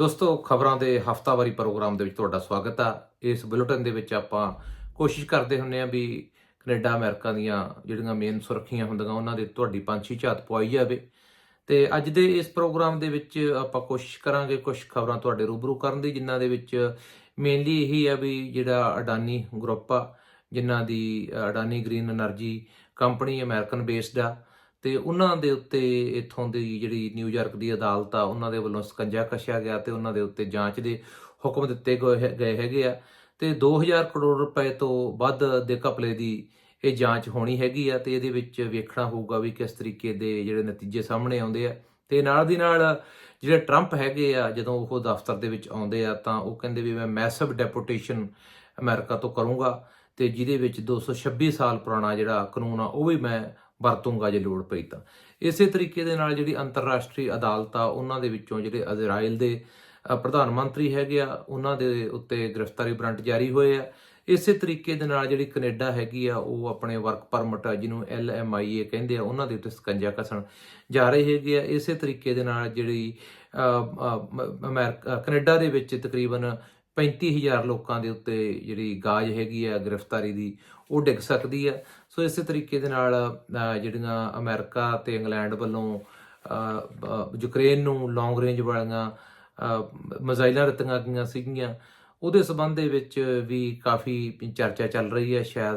ਦੋਸਤੋ, ਖਬਰਾਂ ਦੇ ਹਫਤਾਵਾਰੀ ਪ੍ਰੋਗਰਾਮ ਦੇ ਵਿੱਚ ਤੁਹਾਡਾ ਸਵਾਗਤ ਆ। ਇਸ ਬੁਲੇਟਿਨ ਦੇ ਵਿੱਚ ਆਪਾਂ ਕੋਸ਼ਿਸ਼ ਕਰਦੇ ਹੁੰਨੇ ਆ ਵੀ ਕੈਨੇਡਾ, ਅਮਰੀਕਾ ਦੀਆਂ ਜਿਹੜੀਆਂ ਮੇਨ ਸੁਰੱਖੀਆਂ ਹੁੰਦੀਆਂ, ਉਹਨਾਂ ਦੇ ਤੁਹਾਡੀ ਪੰਛੀ ਝਾਤ ਪਵਾਈ ਜਾਵੇ। ਤੇ ਅੱਜ ਦੇ ਇਸ ਪ੍ਰੋਗਰਾਮ ਦੇ ਵਿੱਚ ਆਪਾਂ ਕੋਸ਼ਿਸ਼ ਕਰਾਂਗੇ ਕੁਝ ਖਬਰਾਂ ਤੁਹਾਡੇ ਰੂਬਰੂ ਕਰਨ ਦੀ, ਜਿਨ੍ਹਾਂ ਦੇ ਵਿੱਚ ਮੇਨਲੀ ਇਹੀ ਆ ਵੀ ਜਿਹੜਾ ਅਡਾਨੀ ਗਰੁੱਪ ਆ, ਜਿਨ੍ਹਾਂ ਦੀ Adani green energy company American based ਆ ਤੇ ਉਹਨਾਂ ਦੇ ਉੱਤੇ ਇਥੋਂ ਦੀ ਜਿਹੜੀ ਨਿਊਯਾਰਕ ਦੀ ਅਦਾਲਤ ਆ, ਉਹਨਾਂ ਦੇ ਵੱਲੋਂ ਸਕੰਜਾ ਕਸ਼ਿਆ ਗਿਆ ਤੇ ਉਹਨਾਂ ਦੇ ਉੱਤੇ ਜਾਂਚ ਦੇ ਹੁਕਮ ਦਿੱਤੇ ਗਏ ਹੈ- ਗਏ ਹੈਗੇ ਆ। ਤੇ 2000 ਕਰੋੜ ਰੁਪਏ ਤੋਂ ਵੱਧ ਦੇ ਘਪਲੇ ਦੀ ਇਹ ਜਾਂਚ ਹੋਣੀ ਹੈਗੀ ਆ ਤੇ ਇਹਦੇ ਵਿੱਚ ਵੇਖਣਾ ਹੋਊਗਾ ਵੀ ਕਿਸ ਤਰੀਕੇ ਦੇ ਜਿਹੜੇ ਨਤੀਜੇ ਸਾਹਮਣੇ ਆਉਂਦੇ ਆ। ਤੇ ਨਾਲ ਦੀ ਨਾਲ ਜਿਹੜੇ ਟਰੰਪ ਹੈਗੇ ਆ, ਜਦੋਂ ਉਹ ਦਫ਼ਤਰ ਦੇ ਵਿੱਚ ਆਉਂਦੇ ਆ, ਤਾਂ ਉਹ ਕਹਿੰਦੇ ਵੀ ਮੈਂ ਮੈਸਿਵ ਡੈਪੂਟੇਸ਼ਨ ਅਮਰੀਕਾ ਤੋਂ ਕਰੂੰਗਾ ਤੇ ਜਿਹਦੇ ਵਿੱਚ 226 ਸਾਲ ਪੁਰਾਣਾ ਜਿਹੜਾ ਕਾਨੂੰਨ ਆ, ਉਹ ਵੀ ਮੈਂ ਵਰਤੂੰਗਾ ਜੇ ਲੋੜ ਪਈ ਤਾਂ। ਇਸੇ ਤਰੀਕੇ ਦੇ ਨਾਲ ਜਿਹੜੀ ਅੰਤਰਰਾਸ਼ਟਰੀ ਅਦਾਲਤ ਆ ਉਹਨਾਂ ਦੇ ਵਿੱਚੋਂ ਜਿਹੜੇ ਇਜ਼ਰਾਈਲ ਦੇ ਪ੍ਰਧਾਨ ਮੰਤਰੀ ਹੈਗੇ ਆ ਉਹਨਾਂ ਦੇ ਉੱਤੇ ਗ੍ਰਿਫਤਾਰੀ ਵਾਰੰਟ ਜਾਰੀ ਹੋਏ ਆ। ਇਸੇ ਤਰੀਕੇ ਦੇ ਨਾਲ ਜਿਹੜੀ ਕੈਨੇਡਾ ਹੈਗੀ ਆ ਉਹ ਆਪਣੇ ਵਰਕ ਪਰਮਿਟ ਜਿਹਨੂੰ ਐਲਐਮਆਈਏ ਕਹਿੰਦੇ ਆ ਉਹਨਾਂ ਦੇ ਉੱਤੇ ਸਕੰਜਾ ਕਸਣ ਜਾ ਰਹੇ ਹੈਗੇ ਆ। ਇਸੇ ਤਰੀਕੇ ਦੇ ਨਾਲ ਜਿਹੜੀ ਅ, ਅ, ਅਮਰੀਕਾ ਕੈਨੇਡਾ ਦੇ ਵਿੱਚ ਤਕਰੀਬਨ 35000 ਲੋਕਾਂ ਦੇ ਉੱਤੇ ਜਿਹੜੀ ਗਾਜ ਹੈਗੀ ਆ ਗ੍ਰਿਫਤਾਰੀ ਦੀ ਉਹ ਡਿੱਗ ਸਕਦੀ ਆ। ਸੋ ਇਸੇ ਤਰੀਕੇ ਦੇ ਨਾਲ ਜਿਹੜੀਆਂ ਅਮਰੀਕਾ ਤੇ ਇੰਗਲੈਂਡ ਵੱਲੋਂ ਯੂਕਰੇਨ ਨੂੰ ਲੌਂਗ ਰੇਂਜ ਵਾਲੀਆਂ ਅ, ਮਿਜ਼ਾਈਲਾਂ ਦਿੱਤੀਆਂ ਗਈਆਂ ਸੀਗੀਆਂ ਉਹਦੇ ਸਬੰਧ ਦੇ ਵਿੱਚ ਵੀ ਕਾਫੀ ਚਰਚਾ ਚੱਲ ਰਹੀ ਹੈ ਸ਼ਾਇਦ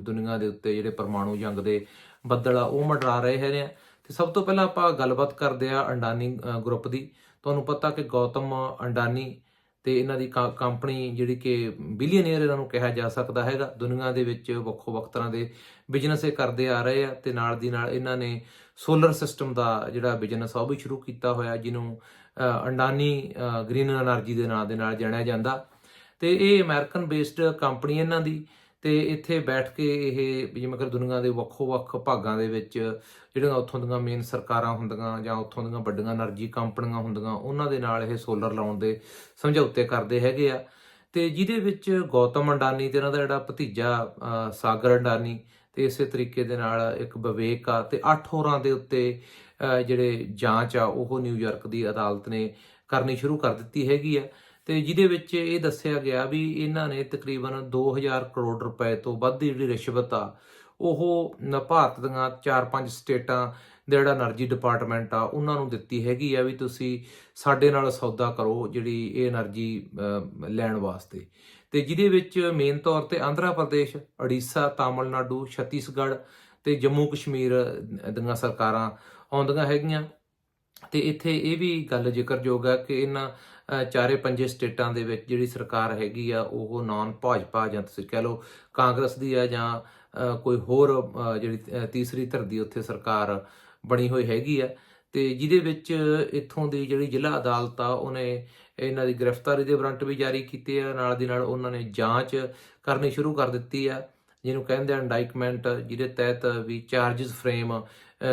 ਦੁਨੀਆ ਦੇ ਉੱਤੇ ਜਿਹੜੇ ਪਰਮਾਣੂ ਜੰਗ ਦੇ ਬੱਦਲ ਆ ਉਹ ਮੰਡਰਾ ਰਹੇ ਹੈਗੇ ਆ ਤੇ ਸਭ ਤੋਂ ਪਹਿਲਾਂ ਆਪਾਂ ਗੱਲਬਾਤ ਕਰਦੇ ਆ ਅੰਡਾਨੀ ਗਰੁੱਪ ਦੀ। ਤੁਹਾਨੂੰ ਪਤਾ ਕਿ ਗੌਤਮ ਅੰਡਾਨੀ ਤੇ ਇਹਨਾਂ ਦੀ ਕੰਪਨੀ ਜਿਹੜੀ ਕਿ ਬਿਲੀਅਨੇਅਰ ਇਹਨਾਂ ਨੂੰ ਕਿਹਾ ਜਾ ਸਕਦਾ ਹੈਗਾ। ਦੁਨੀਆ ਦੇ ਵਿੱਚ ਵੱਖੋ ਵੱਖ ਤਰ੍ਹਾਂ ਦੇ ਬਿਜ਼ਨਸ ਇਹ ਕਰਦੇ ਆ ਰਹੇ ਆ ਤੇ ਨਾਲ ਦੀ ਨਾਲ ਇਹਨਾਂ ਨੇ ਸੋਲਰ ਸਿਸਟਮ ਦਾ ਜਿਹੜਾ ਬਿਜ਼ਨਸ ਆ ਉਹ ਵੀ ਸ਼ੁਰੂ ਕੀਤਾ ਹੋਇਆ, ਜਿਹਨੂੰ ਅੰਡਾਨੀ ਗ੍ਰੀਨ એનર્ਜੀ ਦੇ ਨਾਂ ਦੇ ਨਾਲ ਜਾਣਿਆ ਜਾਂਦਾ। ਤੇ ਇਹ ਅਮਰੀਕਨ ਬੇਸਡ ਕੰਪਨੀ ਇਹਨਾਂ ਦੀ। ਤੇ ਇੱਥੇ ਬੈਠ ਕੇ ਇਹ ਜਿਵੇਂ ਕਰ ਦੁਨੀਆ ਦੇ ਵੱਖੋ-ਵੱਖ ਭਾਗਾਂ ਦੇ ਵਿੱਚ ਜਿਹੜੀਆਂ ਉੱਥੋਂ ਦੀਆਂ ਮੇਨ ਸਰਕਾਰਾਂ ਹੁੰਦੀਆਂ ਜਾਂ ਉੱਥੋਂ ਦੀਆਂ ਵੱਡੀਆਂ એનર્ਜੀ ਕੰਪਨੀਆਂ ਹੁੰਦੀਆਂ, ਉਹਨਾਂ ਦੇ ਨਾਲ ਇਹ ਸੋਲਰ ਲਾਉਣ ਦੇ ਸਮਝੌਤੇ ਕਰਦੇ ਹੈਗੇ ਆ। ਤੇ ਜਿਹਦੇ ਵਿੱਚ ਗੌਤਮ ਅੰਡਾਨੀ ਤੇ ਉਹਨਾਂ ਦਾ ਜਿਹੜਾ ਭਤੀਜਾ ਸਾਗਰ ਅੰਡਾਨੀ ਤੇ ਇਸੇ ਤਰੀਕੇ ਦੇ ਨਾਲ ਇੱਕ ਵਿਵੇਕ ਆ ਤੇ ਅੱਠ ਹੋਰਾਂ ਦੇ ਉੱਤੇ ਜਿਹੜੇ ਜਾਂਚ ਆ, ਉਹ ਨਿਊਯਾਰਕ ਦੀ ਅਦਾਲਤ ਨੇ ਕਰਨੀ ਸ਼ੁਰੂ ਕਰ ਦਿੱਤੀ ਹੈਗੀ ਆ। ਤੇ ਜਿਹਦੇ ਵਿੱਚ ਇਹ ਦੱਸਿਆ ਗਿਆ ਵੀ ਇਹਨਾਂ ਨੇ ਤਕਰੀਬਨ 2000 ਕਰੋੜ ਰੁਪਏ ਤੋਂ ਵੱਧ ਜਿਹੜੀ ਰਿਸ਼ਵਤ ਆ, ਉਹ ਭਾਰਤ ਦੀਆਂ 4-5 ਸਟੇਟਾਂ ਦੇ ਜਿਹੜਾ એનર્ਜੀ ਡਿਪਾਰਟਮੈਂਟ ਆ, ਉਹਨਾਂ ਨੂੰ ਦਿੱਤੀ ਹੈਗੀ ਆ ਵੀ ਤੁਸੀਂ ਸਾਡੇ ਨਾਲ ਸੌਦਾ ਕਰੋ ਜਿਹੜੀ ਇਹ એનર્ਜੀ ਲੈਣ ਵਾਸਤੇ। ਤੇ ਜਿਹਦੇ ਵਿੱਚ ਮੇਨ ਤੌਰ ਤੇ ਆਂਧਰਾ ਪ੍ਰਦੇਸ਼ ਓਡੀਸ਼ਾ ਤਾਮਿਲਨਾਡੂ, ਛੱਤੀਸਗੜ੍ਹ ਤੇ ਜੰਮੂ ਕਸ਼ਮੀਰ ਦੀਆਂ ਸਰਕਾਰਾਂ ਆਉਂਦੀਆਂ ਹੈਗੀਆਂ। ਤੇ ਇੱਥੇ ਇਹ ਵੀ ਗੱਲ ਜ਼ਿਕਰਯੋਗ ਆ ਕਿ ਇਹਨਾਂ ਚਾਰੇ ਪੰਜੇ ਸਟੇਟਾਂ ਦੇ ਵਿੱਚ ਜਿਹੜੀ ਸਰਕਾਰ ਹੈਗੀ ਆ, ਉਹ ਨਾਨ ਭਾਜਪਾ ਜਾਂ ਤੁਸੀਂ ਕਹਿ ਲਓ ਕਾਂਗਰਸ ਦੀ ਆ ਜਾਂ ਕੋਈ ਹੋਰ ਜਿਹੜੀ ਤੀਸਰੀ ਧਿਰ ਦੀ ਉੱਥੇ ਸਰਕਾਰ ਬਣੀ ਹੋਈ ਹੈਗੀ ਆ। ਤੇ ਜਿਹਦੇ ਵਿੱਚ ਇੱਥੋਂ ਦੀ ਜਿਹੜੀ ਜ਼ਿਲ੍ਹਾ ਅਦਾਲਤ ਆ, ਉਹਨੇ ਇਹਨਾਂ ਦੀ ਗ੍ਰਿਫਤਾਰੀ ਦੇ ਵਾਰੰਟ ਵੀ ਜਾਰੀ ਕੀਤੇ ਆ। ਨਾਲ ਦੀ ਨਾਲ ਉਹਨਾਂ ਨੇ ਜਾਂਚ ਕਰਨੀ ਸ਼ੁਰੂ ਕਰ ਦਿੱਤੀ ਆ, ਜਿਹਨੂੰ ਕਹਿੰਦੇ ਆ ਇੰਡਾਈਕਮੈਂਟ ਜਿਹਦੇ ਤਹਿਤ ਵੀ ਚਾਰजेस ਫਰੇਮ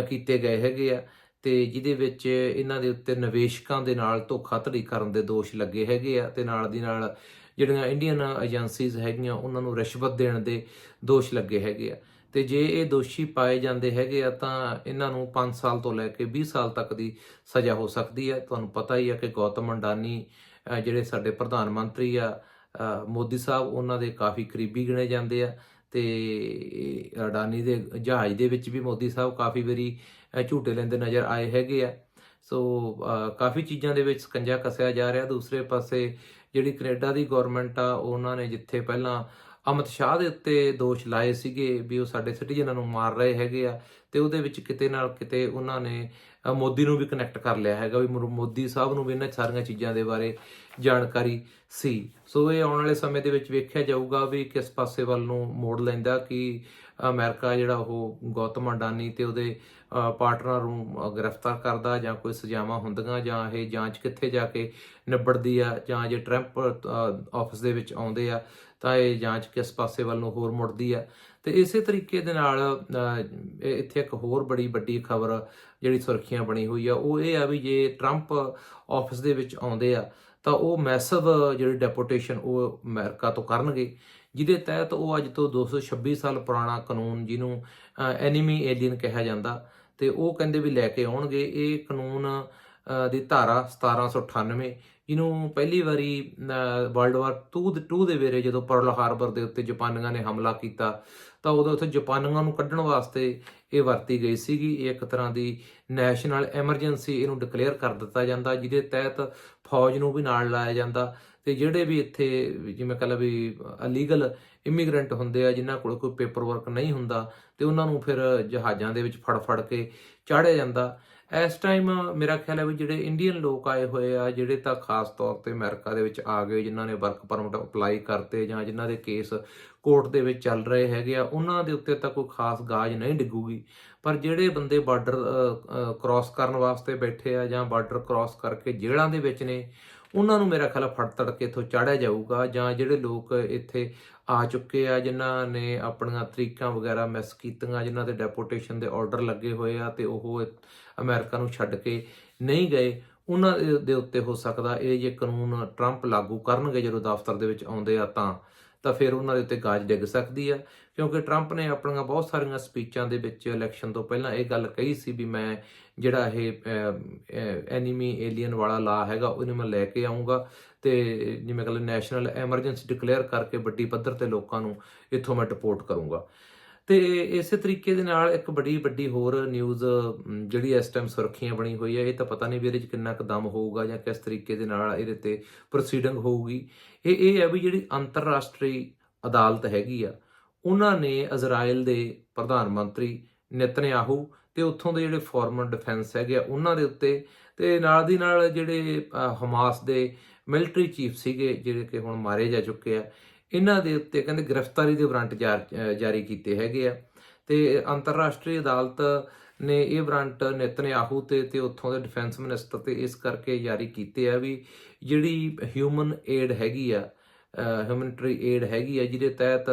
ਕੀਤੇ ਗਏ ਹੈਗੇ ਆ। ਤੇ ਜਿਹਦੇ ਵਿੱਚ ਇਹਨਾਂ ਦੇ ਉੱਤੇ ਨਿਵੇਸ਼ਕਾਂ ਦੇ ਨਾਲ ਧੋਖਾਧੜੀ ਕਰਨ ਦੇ ਦੋਸ਼ ਲੱਗੇ ਹੈਗੇ ਆ ਤੇ ਨਾਲ ਦੀ ਨਾਲ ਜਿਹੜੀਆਂ ਇੰਡੀਅਨ ਏਜੰਸੀਜ਼ ਹੈਗੀਆਂ, ਉਹਨਾਂ ਨੂੰ ਰਿਸ਼ਵਤ ਦੇਣ ਦੇ ਦੋਸ਼ ਲੱਗੇ ਹੈਗੇ ਆ। ਤੇ ਜੇ ਇਹ ਦੋਸ਼ੀ ਪਾਏ ਜਾਂਦੇ ਹੈਗੇ ਆ, ਤਾਂ ਇਹਨਾਂ ਨੂੰ 5 ਸਾਲ ਤੋਂ ਲੈ ਕੇ 20 ਸਾਲ ਤੱਕ ਦੀ ਸਜ਼ਾ ਹੋ ਸਕਦੀ ਹੈ ਤੁਹਾਨੂੰ ਪਤਾ ਹੀ ਆ ਕਿ ਗੌਤਮ ਅੰਡਾਨੀ ਜਿਹੜੇ ਸਾਡੇ ਪ੍ਰਧਾਨ ਮੰਤਰੀ ਆ ਮੋਦੀ ਸਾਹਿਬ, ਉਹਨਾਂ ਦੇ ਕਾਫੀ ਕਰੀਬੀ ਗਿਣੇ ਜਾਂਦੇ ਆ। ਤੇ ਅਡਾਨੀ ਦੇ ਜਹਾਜ਼ ਦੇ ਵਿੱਚ ਵੀ ਮੋਦੀ ਸਾਹਿਬ ਕਾਫੀ ਵਾਰੀ ਝੂਟੇ ਲੈਂਦੇ ਨਜ਼ਰ ਆਏ ਹੈਗੇ ਆ। ਸੋ ਕਾਫੀ ਚੀਜ਼ਾਂ ਦੇ ਵਿੱਚ ਸਕੰਜਾ ਕੱਸਿਆ ਜਾ ਰਿਹਾ। ਦੂਸਰੇ ਪਾਸੇ ਜਿਹੜੀ ਕੈਨੇਡਾ ਦੀ ਗਵਰਨਮੈਂਟ ਆ, ਉਹਨਾਂ ਨੇ ਜਿੱਥੇ ਪਹਿਲਾਂ ਅਮਿਤ ਸ਼ਾਹ ਦੇ ਉੱਤੇ ਦੋਸ਼ ਲਾਏ ਸੀਗੇ ਵੀ ਉਹ ਸਾਡੇ ਸਿਟੀਜ਼ਨਾਂ ਨੂੰ ਮਾਰ ਰਹੇ ਹੈਗੇ ਆ, ਤੇ ਉਹਦੇ ਵਿੱਚ ਕਿਤੇ ਨਾਲ ਕਿਤੇ ਉਹਨਾਂ ਨੇ ਮੋਦੀ ਨੂੰ ਵੀ ਕਨੈਕਟ ਕਰ ਲਿਆ ਹੈਗਾ ਵੀ ਮੋਦੀ ਸਾਹਿਬ ਨੂੰ ਵੀ ਇਹਨਾਂ ਸਾਰੀਆਂ ਚੀਜ਼ਾਂ ਦੇ ਬਾਰੇ ਜਾਣਕਾਰੀ ਸੀ। ਸੋ ਇਹ ਆਉਣ ਵਾਲੇ ਸਮੇਂ ਦੇ ਵਿੱਚ ਵੇਖਿਆ ਜਾਊਗਾ ਵੀ ਕਿਸ ਪਾਸੇ ਵੱਲ ਨੂੰ ਮੋੜ ਲੈਂਦਾ ਕਿ ਅਮਰੀਕਾ ਜਿਹੜਾ ਉਹ ਗੌਤਮ ਅਡਾਨੀ ਤੇ ਉਹਦੇ ਪਾਰਟਨਰ ਨੂੰ ਗ੍ਰਿਫਤਾਰ ਕਰਦਾ ਜਾਂ ਕੋਈ ਸਜ਼ਾਵਾਂ ਹੁੰਦੀਆਂ ਜਾਂ ਇਹ ਜਾਂਚ ਕਿੱਥੇ ਜਾ ਕੇ ਨਿਬੜਦੀ ਆ ਜਾਂ ਜੇ ਟਰੰਪ ਆਫਿਸ ਦੇ ਵਿੱਚ ਆਉਂਦੇ ਆ ਤਾਂ ਇਹ ਜਾਂਚ ਕਿਸ ਪਾਸੇ ਵੱਲ ਨੂੰ ਹੋਰ ਮੁੜਦੀ ਆ ਤੇ ਇਸੇ ਤਰੀਕੇ ਦੇ ਨਾਲ ਇੱਥੇ ਇੱਕ ਹੋਰ ਬੜੀ ਵੱਡੀ ਖਬਰ ਜਿਹੜੀ ਸੁਰਖੀਆਂ ਬਣੀ ਹੋਈ ਆ, ਉਹ ਇਹ ਆ ਵੀ ਜੇ ਟਰੰਪ ਆਫਿਸ ਦੇ ਵਿੱਚ ਆਉਂਦੇ ਆ, ਤਾਂ ਉਹ ਮੈਸਿਵ ਜਿਹੜੀ ਡੈਪੂਟੇਸ਼ਨ ਉਹ ਅਮਰੀਕਾ ਤੋਂ ਕਰਨਗੇ, ਜਿਹਦੇ ਤਹਿਤ ਉਹ ਅੱਜ ਤੋਂ 226 ਸਾਲ ਪੁਰਾਣਾ ਕਾਨੂੰਨ ਜਿਹਨੂੰ ਐਨੀਮੀ ਏਲੀਅਨ ਕਿਹਾ ਜਾਂਦਾ, ਤੇ ਉਹ ਕਹਿੰਦੇ ਵੀ ਲੈ ਕੇ ਆਉਣਗੇ। ਇਹ ਕਾਨੂੰਨ ਦੀ ਧਾਰਾ 1798 ਜਿਹਨੂੰ ਪਹਿਲੀ ਵਾਰੀ ਵਰਲਡ ਵਾਰ 2 ਦੇ 2 ਦੇ ਵੇਲੇ ਜਦੋਂ ਪਰਲ ਹਾਰਬਰ ਦੇ ਉੱਤੇ ਜਾਪਾਨੀਆਂ ਨੇ ਹਮਲਾ ਕੀਤਾ, ਤਾਂ ਉਦੋਂ ਉੱਥੇ ਜਾਪਾਨੀਆਂ ਨੂੰ ਕੱਢਣ ਵਾਸਤੇ ਇਹ ਵਰਤੀ ਗਈ ਸੀਗੀ। ਇਹ ਇੱਕ ਤਰ੍ਹਾਂ ਦੀ ਨੈਸ਼ਨਲ ਐਮਰਜੈਂਸੀ ਇਹਨੂੰ ਡਿਕਲੇਅਰ ਕਰ ਦਿੱਤਾ ਜਾਂਦਾ, ਜਿਹਦੇ ਤਹਿਤ ਫੌਜ ਨੂੰ ਵੀ ਨਾਲ ਲਾਇਆ ਜਾਂਦਾ। ਤੇ ਜਿਹੜੇ ਵੀ ਇੱਥੇ, ਜਿਵੇਂ ਕਹ ਲਓ ਵੀ ਅਲੀਗਲ ਇਮੀਗ੍ਰੈਂਟ ਹੁੰਦੇ ਆ, ਜਿਨ੍ਹਾਂ ਕੋਲ ਕੋਈ ਪੇਪਰ ਵਰਕ ਨਹੀਂ ਹੁੰਦਾ, ਤੇ ਉਹਨਾਂ ਨੂੰ ਫਿਰ ਜਹਾਜ਼ਾਂ ਦੇ ਵਿੱਚ ਫੜ ਫੜ ਕੇ ਚਾੜਿਆ ਜਾਂਦਾ। ਇਸ ਟਾਈਮ ਮੇਰਾ ਖਿਆਲ ਹੈ ਵੀ ਜਿਹੜੇ ਇੰਡੀਅਨ ਲੋਕ ਆਏ ਹੋਏ ਆ, ਜਿਹੜੇ ਤਾਂ ਖਾਸ ਤੌਰ ਤੇ ਅਮਰੀਕਾ ਦੇ ਵਿੱਚ ਆ ਗਏ, ਜਿਨ੍ਹਾਂ ਨੇ ਵਰਕ ਪਰਮਿਟ ਅਪਲਾਈ ਕਰਤੇ ਜਾਂ ਜਿਨ੍ਹਾਂ ਦੇ ਕੇਸ ਕੋਰਟ ਦੇ ਵਿੱਚ ਚੱਲ ਰਹੇ ਹੈਗੇ ਆ, ਉਹਨਾਂ ਦੇ ਉੱਤੇ ਤਾਂ ਕੋਈ ਖਾਸ ਗਾਜ ਨਹੀਂ ਡਿੱਗੂਗੀ। ਪਰ ਜਿਹੜੇ ਬੰਦੇ ਬਾਰਡਰ ਕ੍ਰਾਸ ਕਰਨ ਵਾਸਤੇ ਬੈਠੇ ਆ ਜਾਂ ਬਾਰਡਰ ਕ੍ਰਾਸ ਕਰਕੇ ਜੇਲ੍ਹਾਂ ਦੇ ਵਿੱਚ ਨੇ, ਉਹਨਾਂ ਨੂੰ ਮੇਰਾ ਖਿਆਲ ਫੜ ਤੜ ਕੇ ਇੱਥੋਂ ਚਾੜਿਆ ਜਾਊਗਾ ਜਾਂ ਜਿਹੜੇ ਲੋਕ ਇੱਥੇ ਆ ਚੁੱਕੇ ਆ, ਜਿਨ੍ਹਾਂ ਨੇ ਆਪਣੀਆਂ ਤਰੀਕਾਂ ਵਗੈਰਾ ਮਿਸ ਕੀਤੀਆਂ, ਜਿਨ੍ਹਾਂ ਦੇ ਡੈਪੋਟੇਸ਼ਨ ਦੇ ਆਰਡਰ ਲੱਗੇ ਹੋਏ ਆ ਤੇ ਉਹ ਅਮਰੀਕਾ ਨੂੰ ਛੱਡ ਕੇ ਨਹੀਂ ਗਏ, ਉਹਨਾਂ ਦੇ- ਦੇ ਉੱਤੇ ਹੋ ਸਕਦਾ ਇਹ ਜੇ ਕਾਨੂੰਨ ਟਰੰਪ ਲਾਗੂ ਕਰਨਗੇ ਜਦੋਂ ਦਫ਼ਤਰ ਦੇ ਵਿੱਚ ਆਉਂਦੇ ਆ ਤਾਂ। ਤਾਂ ਫਿਰ ਉਹਨਾਂ ਦੇ ਉੱਤੇ ਗਾਜ ਡਿੱਗ ਸਕਦੀ ਆ, ਕਿਉਂਕਿ ਟਰੰਪ ਨੇ ਆਪਣੀਆਂ ਬਹੁਤ ਸਾਰੀਆਂ ਸਪੀਚਾਂ ਦੇ ਵਿੱਚ ਇਲੈਕਸ਼ਨ ਤੋਂ ਪਹਿਲਾਂ ਇਹ ਗੱਲ ਕਹੀ ਸੀ ਵੀ ਮੈਂ ਜਿਹੜਾ ਇਹ ਐਨੀਮੀ ਏਲੀਅਨ ਵਾਲਾ ਲਾ ਹੈਗਾ, ਉਹਨੂੰ ਮੈਂ ਲੈ ਕੇ ਆਉਂਗਾ ਤੇ ਜਿਵੇਂ ਕਹਿੰਦੇ ਨੈਸ਼ਨਲ ਐਮਰਜੈਂਸੀ ਡਿਕਲੇਅਰ ਕਰਕੇ ਵੱਡੀ ਪੱਧਰ ਤੇ ਲੋਕਾਂ ਨੂੰ ਇੱਥੋਂ ਮੈਂ ਡਿਪੋਰਟ ਕਰੂੰਗਾ। ਤੇ ਇਸੇ ਤਰੀਕੇ ਦੇ ਨਾਲ ਇੱਕ ਬੜੀ ਵੱਡੀ ਹੋਰ ਨਿਊਜ਼ ਜਿਹੜੀ ਇਸ ਟਾਈਮ ਸੁਰੱਖਿਆ ਬਣੀ ਹੋਈ ਹੈ, ਇਹ ਤਾਂ ਪਤਾ ਨਹੀਂ ਵੀ ਇਹਦੇ 'ਚ ਕਿੰਨਾ ਕੁ ਦਮ ਹੋਊਗਾ ਜਾਂ ਕਿਸ ਤਰੀਕੇ ਦੇ ਨਾਲ ਇਹਦੇ ਤੇ ਪ੍ਰੋਸੀਡਿੰਗ ਹੋਊਗੀ। ਇਹ ਇਹ ਹੈ ਵੀ ਜਿਹੜੀ ਅੰਤਰਰਾਸ਼ਟਰੀ ਅਦਾਲਤ ਹੈਗੀ ਆ, ਉਹਨਾਂ ਨੇ ਇਜ਼ਰਾਈਲ ਦੇ ਪ੍ਰਧਾਨ ਮੰਤਰੀ ਨਿਤਨਯਾਹੂ ਤੇ ਉੱਥੋਂ ਦੇ ਜਿਹੜੇ ਫਾਰਮਰ ਡਿਫੈਂਸ ਹੈਗੇ ਆ, ਉਹਨਾਂ ਦੇ ਉੱਤੇ ਤੇ ਨਾਲ ਦੀ ਨਾਲ ਜਿਹੜੇ ਹਮਾਸ ਦੇ ਮਿਲਟਰੀ ਚੀਫ ਸੀਗੇ, ਜਿਹੜੇ ਕਿ ਹੁਣ ਮਾਰੇ ਜਾ ਚੁੱਕੇ ਆ ਇਹਨਾਂ ਦੇ ਉੱਤੇ ਕਹਿੰਦੇ ਗ੍ਰਿਫਤਾਰੀ ਦੇ ਵਾਰੰਟ ਜਾਰੀ ਕੀਤੇ ਹੈਗੇ ਆ। ਤੇ ਅੰਤਰਰਾਸ਼ਟਰੀ ਅਦਾਲਤ ਨੇ ਇਹ ਵਾਰੰਟ ਨਿਤਨਯਾਹੂ ਤੇ ਤੇ ਉੱਥੋਂ ਦੇ ਡਿਫੈਂਸ ਮਿਨਿਸਟਰ ਤੇ ਇਸ ਕਰਕੇ ਜਾਰੀ ਕੀਤੇ ਆ ਵੀ ਜਿਹੜੀ ਹਿਊਮਨ ਏਡ ਹੈਗੀ ਆ ਹਿਊਮਨਟਰੀ ਏਡ ਹੈਗੀ ਆ, ਜਿਹਦੇ ਤਹਿਤ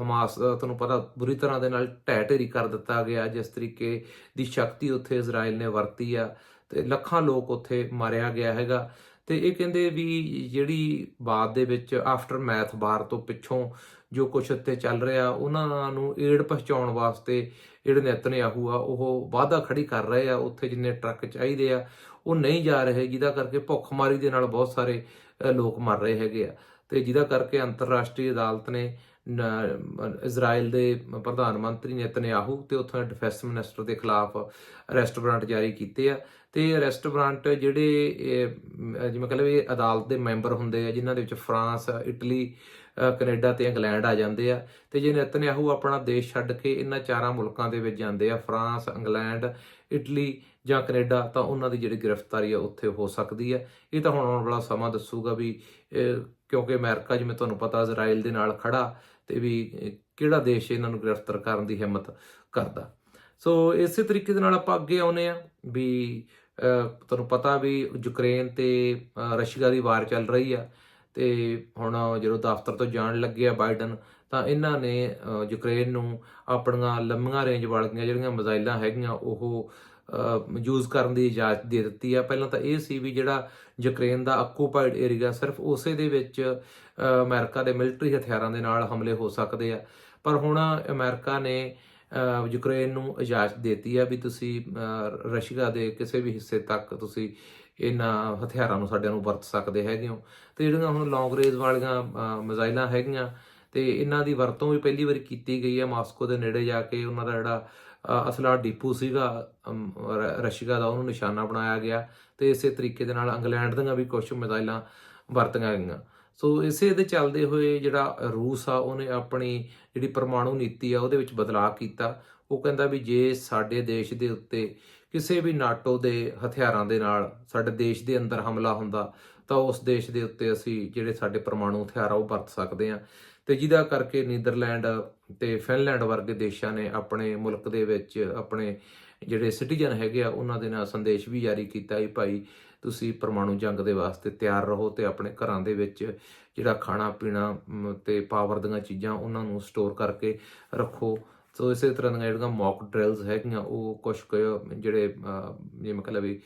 ਹਮਾਸ, ਤੁਹਾਨੂੰ ਪਤਾ ਬੁਰੀ ਤਰ੍ਹਾਂ ਦੇ ਨਾਲ ਢਹਿ ਢੇਰੀ ਕਰ ਦਿੱਤਾ ਗਿਆ, ਜਿਸ ਤਰੀਕੇ ਦੀ ਸ਼ਕਤੀ ਉੱਥੇ ਇਜ਼ਰਾਈਲ ਨੇ ਵਰਤੀ ਆ। ਤੇ ਲੱਖਾਂ ਲੋਕ ਉੱਥੇ ਮਾਰਿਆ ਗਿਆ ਹੈਗਾ। ਤੇ ਇਹ ਕਹਿੰਦੇ ਵੀ ਜਿਹੜੀ ਬਾਅਦ ਦੇ ਵਿੱਚ ਆਫਟਰ ਮੈਥ ਬਾਰ ਤੋਂ ਪਿੱਛੋਂ ਜੋ ਕੁਛ ਉੱਤੇ ਚੱਲ ਰਿਹਾ, ਉਹਨਾਂ ਨੂੰ ਏੜ ਪਹੁੰਚਾਉਣ ਵਾਸਤੇ ਜਿਹੜੇ ਨੇਤਨਯਾਹੂ ਆ, ਉਹ ਵਾਅਦਾ ਖੜੀ ਕਰ ਰਹੇ ਆ, ਉੱਥੇ ਜਿੰਨੇ ਟਰੱਕ ਚਾਹੀਦੇ ਆ, ਉਹ ਨਹੀਂ ਜਾ ਰਹੇ, ਜਿਹਦਾ ਕਰਕੇ ਭੁੱਖਮਾਰੀ ਦੇ ਨਾਲ ਬਹੁਤ ਸਾਰੇ ਲੋਕ ਮਰ ਰਹੇ ਹੈਗੇ ਆ। ਤੇ ਜਿਹਦਾ ਕਰਕੇ ਅੰਤਰਰਾਸ਼ਟਰੀ ਅਦਾਲਤ ਨੇ ਇਜ਼ਰਾਈਲ ਦੇ ਪ੍ਰਧਾਨ ਮੰਤਰੀ ਨੇਤਨਯਾਹੂ ਤੇ ਉੱਥੋਂ ਦੇ ਡਿਫੈਂਸ ਮਿਨਿਸਟਰ ਦੇ ਖਿਲਾਫ ਅਰੈਸਟ ਵਾਰੰਟ ਜਾਰੀ ਕੀਤੇ ਆ। ਤੇ ਅਰੈਸਟ ਵਾਰੰਟ ਜਿਹੜੇ ਇਹ, ਜਿਵੇਂ ਕਹਿੰਦੇ ਵੀ ਅਦਾਲਤ ਦੇ ਮੈਂਬਰ ਹੁੰਦੇ ਆ ਜਿਨ੍ਹਾਂ ਦੇ ਵਿੱਚ ਫਰਾਂਸ ਇਟਲੀ ਅ, ਕੈਨੇਡਾ ਤੇ ਇੰਗਲੈਂਡ ਆ ਜਾਂਦੇ ਆ। ਤੇ ਜੇ ਨੇਤਨਯਾਹੂ ਆਪਣਾ ਦੇਸ਼ ਛੱਡ ਕੇ ਇਹਨਾਂ ਚਾਰਾਂ ਮੁਲਕਾਂ ਦੇ ਵਿੱਚ ਜਾਂਦੇ ਆ ਫਰਾਂਸ ਇੰਗਲੈਂਡ ਇਟਲੀ ਜਾਂ ਕੈਨੇਡਾ, ਤਾਂ ਉਹਨਾਂ ਦੀ ਜਿਹੜੀ ਗ੍ਰਿਫਤਾਰੀ ਆ ਉੱਥੇ ਹੋ ਸਕਦੀ ਹੈ ਇਹ ਤਾਂ ਹੁਣ ਆਉਣ ਵਾਲਾ ਸਮਾਂ ਦੱਸੂਗਾ ਵੀ ਕਿਉਂਕਿ ਅਮਰੀਕਾ ਜਿਵੇਂ ਤੁਹਾਨੂੰ ਪਤਾ ਇਜ਼ਰਾਈਲ ਦੇ ਨਾਲ ਖੜਾ ਤੇ ਵੀ ਕਿਹੜਾ ਦੇਸ਼ ਇਹਨਾਂ ਨੂੰ ਗ੍ਰਿਫਤਾਰ ਕਰਨ ਦੀ ਹਿੰਮਤ ਕਰਦਾ। ਸੋ ਇਸੇ ਤਰੀਕੇ ਦੇ ਨਾਲ ਆਪਾਂ ਅੱਗੇ ਆਉਨੇ ਆ ਵੀ ਤੁਹਾਨੂੰ ਪਤਾ ਵੀ ਯੂਕਰੇਨ ਤੇ ਰਸ਼ੀਆ ਦੀ ਵਾਰ ਚੱਲ ਰਹੀ ਆ ਤੇ ਹੁਣ ਜਦੋਂ ਦਫ਼ਤਰ ਤੋਂ ਜਾਣ ਲੱਗੇ ਆ ਬਾਈਡਨ ਤਾਂ ਇਹਨਾਂ ਨੇ ਯੂਕਰੇਨ ਨੂੰ ਆਪਣੀਆਂ ਲੰਮੀਆਂ ਰੇਂਜ ਵਾਲੀਆਂ ਜਿਹੜੀਆਂ ਮਿਜ਼ਾਈਲਾਂ ਹੈਗੀਆਂ ਉਹ ਯੂਜ਼ ਕਰਨ ਦੀ ਇਜਾਜ਼ਤ ਦੇ ਦਿੱਤੀ ਆ। ਪਹਿਲਾਂ ਤਾਂ ਇਹ ਸੀ ਵੀ ਜਿਹੜਾ ਯੂਕਰੇਨ ਦਾ ਆਕੂਪਾਈਡ ਏਰੀਆ ਸਿਰਫ ਉਸੇ ਦੇ ਵਿੱਚ ਅਹ, ਅਮਰੀਕਾ ਦੇ ਮਿਲਟਰੀ ਹਥਿਆਰਾਂ ਦੇ ਨਾਲ ਹਮਲੇ ਹੋ ਸਕਦੇ ਆ। ਪਰ ਹੁਣ ਅਮਰੀਕਾ ਨੇ ਯੂਕਰੇਨ ਨੂੰ ਇਜਾਜ਼ਤ ਦਿੱਤੀ ਆ ਵੀ ਤੁਸੀਂ ਰਸ਼ੀਆ ਦੇ ਕਿਸੇ ਵੀ ਹਿੱਸੇ ਤੱਕ ਤੁਸੀਂ ਇਹਨਾਂ ਹਥਿਆਰਾਂ ਨੂੰ ਸਾਡਿਆਂ ਨੂੰ ਵਰਤ ਸਕਦੇ ਹੈਗੇ ਹੋ। ਤੇ ਜਿਹੜੀਆਂ ਹੁਣ ਲੌਂਗ ਰੇਂਜ ਵਾਲੀਆਂ ਅਹ, ਮਿਜ਼ਾਈਲਾਂ ਹੈਗੀਆਂ ਤੇ ਇਹਨਾਂ ਦੀ ਵਰਤੋਂ ਵੀ ਪਹਿਲੀ ਵਾਰ ਕੀਤੀ ਗਈ ਹੈ ਮਾਸਕੋ ਦੇ ਨੇੜੇ ਜਾ ਕੇ। ਉਹਨਾਂ ਦਾ ਜਿਹੜਾ ਅਸਲਾ ਡਿਪੂ ਸੀਗਾ ਰਸ਼ੀਆ ਦਾ, ਉਹਨੂੰ ਨਿਸ਼ਾਨਾ ਬਣਾਇਆ ਗਿਆ ਤੇ ਇਸੇ ਤਰੀਕੇ ਦੇ ਨਾਲ ਇੰਗਲੈਂਡ ਦੀਆਂ ਵੀ ਕੁਝ ਮਿਜ਼ਾਈਲਾਂ ਵਰਤੀਆਂ ਗਈਆਂ। ਸੋ ਇਸੇ ਦੇ ਚੱਲਦੇ ਹੋਏ ਜਿਹੜਾ ਰੂਸ ਆ, ਉਹਨੇ ਆਪਣੀ ਜਿਹੜੀ ਪਰਮਾਣੂ ਨੀਤੀ ਆ, ਉਹਦੇ ਵਿੱਚ ਬਦਲਾਅ ਕੀਤਾ। ਉਹ ਕਹਿੰਦਾ ਵੀ ਜੇ ਸਾਡੇ ਦੇਸ਼ ਦੇ ਉੱਤੇ ਕਿਸੇ ਵੀ ਨਾਟੋ ਦੇ ਹਥਿਆਰਾਂ ਦੇ ਨਾਲ ਸਾਡੇ ਦੇਸ਼ ਦੇ ਅੰਦਰ ਹਮਲਾ ਹੁੰਦਾ, ਤਾਂ ਉਸ ਦੇਸ਼ ਦੇ ਉੱਤੇ ਅਸੀਂ ਜਿਹੜੇ ਸਾਡੇ ਪਰਮਾਣੂ ਹਥਿਆਰ ਆ, ਉਹ ਵਰਤ ਸਕਦੇ ਆ ਤੇ ਜਿਹਦਾ ਕਰਕੇ ਨੀਦਰਲੈਂਡ ਤੇ ਫਿਨਲੈਂਡ ਵਰਗੇ ਦੇਸ਼ਾਂ ਨੇ ਆਪਣੇ ਮੁਲਕ ਦੇ ਵਿੱਚ ਆਪਣੇ ਜਿਹੜੇ ਸਿਟੀਜ਼ਨ ਹੈਗੇ ਆ ਉਹਨਾਂ ਦੇ ਨਾਲ ਸੰਦੇਸ਼ ਵੀ ਜਾਰੀ ਕੀਤਾ ਵੀ ਭਾਈ ਤੁਸੀਂ ਪਰਮਾਣੂ ਜੰਗ ਦੇ ਵਾਸਤੇ ਤਿਆਰ ਰਹੋ ਤੇ ਆਪਣੇ ਘਰਾਂ ਦੇ ਵਿੱਚ ਜਿਹੜਾ ਖਾਣਾ ਪੀਣਾ ਮ, ਤੇ ਪਾਵਰ ਦੀਆਂ ਚੀਜ਼ਾਂ ਉਹਨਾਂ ਨੂੰ ਸਟੋਰ ਕਰਕੇ ਰੱਖੋ। ਸੋ ਇਸੇ ਤਰ੍ਹਾਂ ਦੀਆਂ ਜਿਹੜੀਆਂ ਮੌਕ ਡ੍ਰਿਲਸ ਹੈਗੀਆਂ ਉਹ ਕੁਝ ਕੁ ਜਿਹੜੇ ਅਹ, ਜਿਵੇਂ ਕਹ ਲਵੇ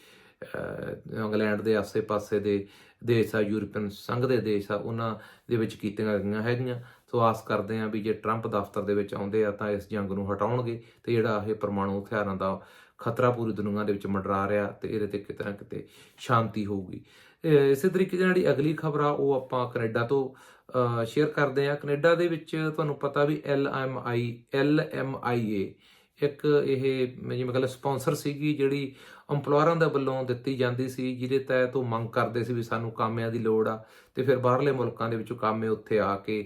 ਇੰਗਲੈਂਡ ਦੇ ਆਸੇ-ਪਾਸੇ ਦੇ ਦੇਸ਼ ਆ, ਯੂਰਪੀਅਨ ਸੰਘ ਦੇ ਦੇਸ਼ ਆ, ਉਹਨਾਂ ਦੇ ਵਿੱਚ ਕੀਤੀਆਂ ਗਈਆਂ ਹੈਗੀਆਂ। ਸੋ ਆਸ ਕਰਦੇ ਹਾਂ ਵੀ ਜੇ ਟਰੰਪ ਦਫ਼ਤਰ ਦੇ ਵਿੱਚ ਆਉਂਦੇ ਆ ਤਾਂ ਇਸ ਜੰਗ ਨੂੰ ਹਟਾਉਣਗੇ ਤੇ ਜਿਹੜਾ ਇਹ ਪਰਮਾਣੂ ਹਥਿਆਰਾਂ ਦਾ ਖਤਰਾ ਪੂਰੀ ਦੁਨੀਆ ਦੇ ਵਿੱਚ ਮੰਡਰਾ ਰਿਹਾ ਤੇ ਇਹਦੇ ਤੇ ਕਿਤੇ ਨਾ ਕਿਤੇ ਸ਼ਾਂਤੀ ਹੋਊਗੀ। ਇਸੇ ਤਰੀਕੇ ਨਾਲ ਜਿਹੜੀ ਅਗਲੀ ਖਬਰ ਆ, ਉਹ ਆਪਾਂ ਕੈਨੇਡਾ ਤੋਂ ਸ਼ੇਅਰ ਕਰਦੇ ਆ ਕੈਨੇਡਾ ਦੇ ਵਿੱਚ ਤੁਹਾਨੂੰ ਪਤਾ ਵੀ L M I, L M I A ਇੱਕ ਇਹ ਜਿਵੇਂ ਕਹਿੰਦੇ ਸਪਾਂਸਰ ਸੀਗੀ ਜਿਹੜੀ EMPLOYERਾਂ ਦੇ ਵੱਲੋਂ ਦਿੱਤੀ ਜਾਂਦੀ ਸੀ, ਜਿਹਦੇ ਤਹਿਤ ਉਹ ਮੰਗ ਕਰਦੇ ਸੀ ਵੀ ਸਾਨੂੰ ਕਾਮਿਆਂ ਦੀ ਲੋੜ ਆ ਤੇ ਫਿਰ ਬਾਹਰਲੇ ਮੁਲਕਾਂ ਦੇ ਵਿੱਚੋਂ ਕਾਮੇ ਉੱਥੇ ਆ ਕੇ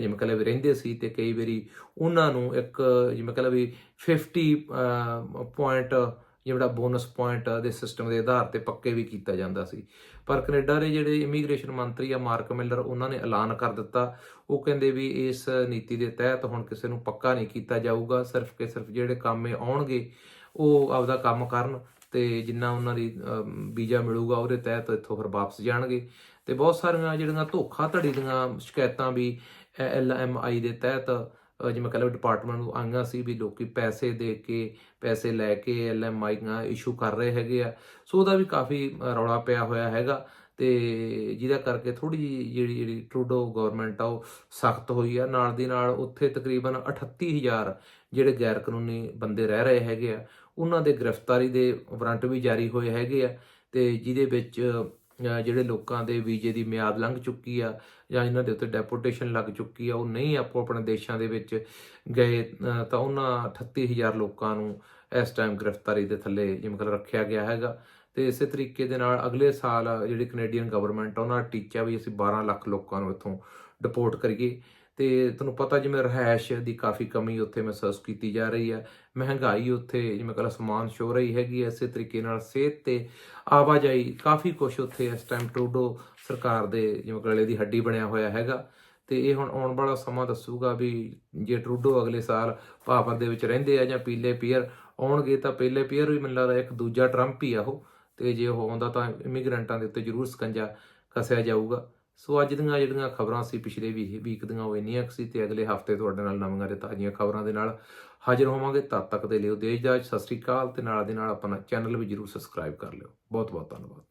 ਜਿਵੇਂ ਕਹਿੰਦੇ ਵੀ ਰਹਿੰਦੇ ਸੀ ਤੇ ਕਈ ਵਾਰੀ ਉਹਨਾਂ ਨੂੰ ਇੱਕ ਜਿਵੇਂ ਕਹਿੰਦੇ ਵੀ 50 ਪੁਆਇੰਟ ਜਿਹੜਾ ਬੋਨਸ ਪੁਆਇੰਟ ਦੇ ਸਿਸਟਮ ਦੇ ਆਧਾਰ ਤੇ ਪੱਕੇ ਵੀ ਕੀਤਾ ਜਾਂਦਾ ਸੀ। ਪਰ ਕੈਨੇਡਾ ਦੇ ਜਿਹੜੇ ਇਮੀਗ੍ਰੇਸ਼ਨ ਮੰਤਰੀ ਆ ਮਾਰਕ ਮਿਲਰ ਉਹਨਾਂ ਨੇ ਐਲਾਨ ਕਰ ਦਿੱਤਾ। ਉਹ ਕਹਿੰਦੇ ਵੀ ਇਸ ਨੀਤੀ ਦੇ ਤਹਿਤ ਹੁਣ ਕਿਸੇ ਨੂੰ ਪੱਕਾ ਨਹੀਂ ਕੀਤਾ ਜਾਊਗਾ। ਸਿਰਫ ਕਿ ਸਿਰਫ ਜਿਹੜੇ ਕਾਮੇ ਆਉਣਗੇ ਉਹ ਆਪਦਾ ਕੰਮ ਕਰਨ ਤੇ ਜਿੰਨਾ ਉਹਨਾਂ ਦੀ ਅਮ, ਵੀਜ਼ਾ ਮਿਲੂਗਾ ਉਹਦੇ ਤਹਿਤ ਇੱਥੋਂ ਫਿਰ ਵਾਪਸ ਜਾਣਗੇ। ਤੇ ਬਹੁਤ ਸਾਰੀਆਂ ਜਿਹੜੀਆਂ ਧੋਖਾਧੜੀ ਦੀਆਂ ਸ਼ਿਕਾਇਤਾਂ ਵੀ ਐਲ ਐਮ ਆਈ ਦੇ ਤਹਿਤ ਜਿਵੇਂ ਕਹਿੰਦੇ ਡਿਪਾਰਟਮੈਂਟ ਨੂੰ ਆਈਆਂ ਸੀ ਵੀ ਲੋਕੀ ਪੈਸੇ ਦੇ ਕੇ, ਪੈਸੇ ਲੈ ਕੇ ਐਲ ਐਮ ਆਈਆਂ ਇਸ਼ੂ ਕਰ ਰਹੇ ਹੈਗੇ ਆ। ਸੋ ਉਹਦਾ ਵੀ ਕਾਫੀ ਰੌਲਾ ਪਿਆ ਹੋਇਆ ਹੈਗਾ ਤੇ ਜਿਹਦਾ ਕਰਕੇ ਥੋੜੀ ਜਿਹੜੀ ਜਿਹੜੀ ਟਰੂਡੋ ਗਵਰਨਮੈਂਟ ਆ, ਉਹ ਸਖਤ ਹੋਈ ਆ। ਨਾਲ ਦੀ ਨਾਲ ਉੱਥੇ ਤਕਰੀਬਨ 38000 ਜਿਹੜੇ ਗੈਰ ਕਾਨੂੰਨੀ ਬੰਦੇ ਰਹਿ ਰਹੇ ਹੈਗੇ ਆ, ਉਹਨਾਂ ਦੇ ਗ੍ਰਿਫਤਾਰੀ ਦੇ ਵਾਰੰਟ ਵੀ ਜਾਰੀ ਹੋਏ ਹੈਗੇ ਆ ਤੇ ਜਿਹਦੇ ਵਿੱਚ ਜਿਹੜੇ ਲੋਕਾਂ ਦੇ ਵੀਜ਼ੇ ਦੀ ਮਿਆਦ ਲੰਘ ਚੁੱਕੀ ਆ ਜਾਂ ਇਹਨਾਂ ਦੇ ਉੱਤੇ ਡੈਪੋਟੇਸ਼ਨ ਲੱਗ ਚੁੱਕੀ ਆ, ਉਹ ਨਹੀਂ ਆਪੋ ਆਪਣੇ ਦੇਸ਼ਾਂ ਦੇ ਵਿੱਚ ਗਏ ਤਾਂ ਉਹਨਾਂ 38000 ਲੋਕਾਂ ਨੂੰ ਇਸ ਟਾਈਮ ਗ੍ਰਿਫਤਾਰੀ ਦੇ ਥੱਲੇ ਜਿਵੇਂ ਕਿ ਰੱਖਿਆ ਗਿਆ ਹੈਗਾ। ਤੇ ਇਸੇ ਤਰੀਕੇ ਦੇ ਨਾਲ ਅਗਲੇ ਸਾਲ ਜਿਹੜੀ ਕੈਨੇਡੀਅਨ ਗਵਰਨਮੈਂਟ ਉਹਨਾਂ ਦਾ ਟੀਚਾ ਵੀ ਅਸੀਂ 12 ਲੱਖ ਲੋਕਾਂ ਨੂੰ ਇੱਥੋਂ ਡਿਪੋਰਟ ਕਰੀਏ। ਤੇ ਤੁਹਾਨੂੰ ਪਤਾ ਜਿਵੇਂ ਰਹਿائش ਦੀ ਕਾਫੀ ਕਮੀ ਉੱਥੇ ਮਹਿਸੂਸ ਕੀਤੀ ਜਾ ਰਹੀ ਆ ਮਹਿੰਗਾਈ ਉੱਥੇ ਜਿਵੇਂ ਕਹਿੰਦਾ ਸਮਾਨ ਸ਼ੋ ਰਹੀ ਹੈਗੀ ਹੈ, ਇਸੇ ਤਰੀਕੇ ਨਾਲ ਸਿਹਤ ਤੇ ਆਵਾਜਾਈ ਕਾਫੀ ਕੁਝ ਉੱਥੇ ਇਸ ਟਾਈਮ ਟਰੂਡੋ ਸਰਕਾਰ ਦੇ ਜਿਵੇਂ ਗਲੇ ਦੀ ਹੱਡੀ ਬਣਿਆ ਹੋਇਆ ਹੈਗਾ। ਤੇ ਇਹ ਹੁਣ ਆਉਣ ਵਾਲਾ ਸਮਾਂ ਦੱਸੂਗਾ ਵੀ ਜੇ ਟਰੂਡੋ ਅਗਲੇ ਸਾਲ ਭਾਪਰ ਦੇ ਵਿੱਚ ਰਹਿੰਦੇ ਆ ਜਾਂ ਪੀਲੇ ਪੀਅਰ ਆਉਣਗੇ ਤਾਂ ਪਹਿਲੇ ਪੀਅਰ ਵੀ ਮੈਨੂੰ ਲੱਗਦਾ ਇੱਕ ਦੂਜਾ ਟਰੰਪ ਹੀ ਆ ਉਹ। ਤੇ ਜੇ ਉਹ ਆਉਂਦਾ ਤਾਂ ਇਮੀਗ੍ਰੈਂਟਾਂ ਦੇ ਉੱਤੇ ਜ਼ਰੂਰ ਸਕੰਜਾ ਕੱਸਿਆ ਜਾਊਗਾ। ਸੋ ਅੱਜ ਦੀਆਂ ਜਿਹੜੀਆਂ ਖਬਰਾਂ ਸੀ ਪਿਛਲੇ ਵੀਕ ਦੀਆਂ ਉਹ ਇੰਨੀਆਂ ਕੁ ਸੀ ਤੇ ਅਗਲੇ ਹਫ਼ਤੇ ਤੁਹਾਡੇ ਨਾਲ ਨਵੀਆਂ ਤੇ ਤਾਜ਼ੀਆਂ ਖਬਰਾਂ ਦੇ ਨਾਲ ਹਾਜ਼ਰ ਹੋਵਾਂਗੇ। ਤਦ ਤੱਕ ਦੇ ਲਈ ਉਦੇਸ਼ ਦਾ ਸਤਿ ਸ੍ਰੀ ਅਕਾਲ ਤੇ ਨਾਲ ਦੇ ਨਾਲ ਆਪਣਾ ਚੈਨਲ ਵੀ ਜ਼ਰੂਰ ਸਬਸਕ੍ਰਾਈਬ ਕਰ ਲਿਓ। ਬਹੁਤ ਬਹੁਤ ਧੰਨਵਾਦ।